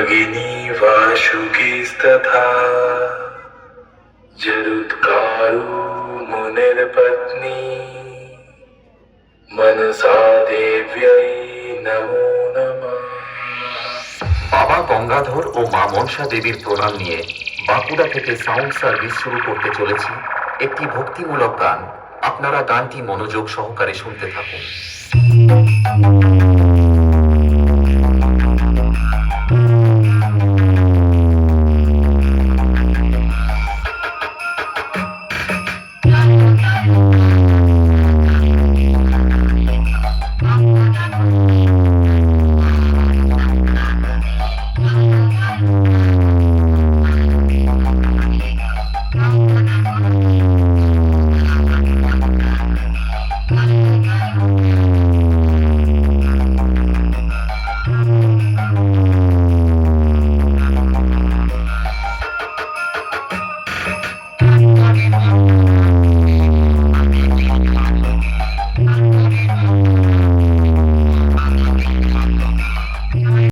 भगिनी वासुकीस्तथा जरुत्कारु मुनिर पत्नी मनसा देव्यै नमो नमः বাবা গঙ্গাধর ও মা মনসা দেবীর প্রণাম নিয়ে বাঁকুড়া থেকে সাউন্ড সার্ভিস শুরু করতে চলেছি একটি ভক্তিমূলক গান আপনারা গানটি মনোযোগ সহকারে শুনতে থাকুন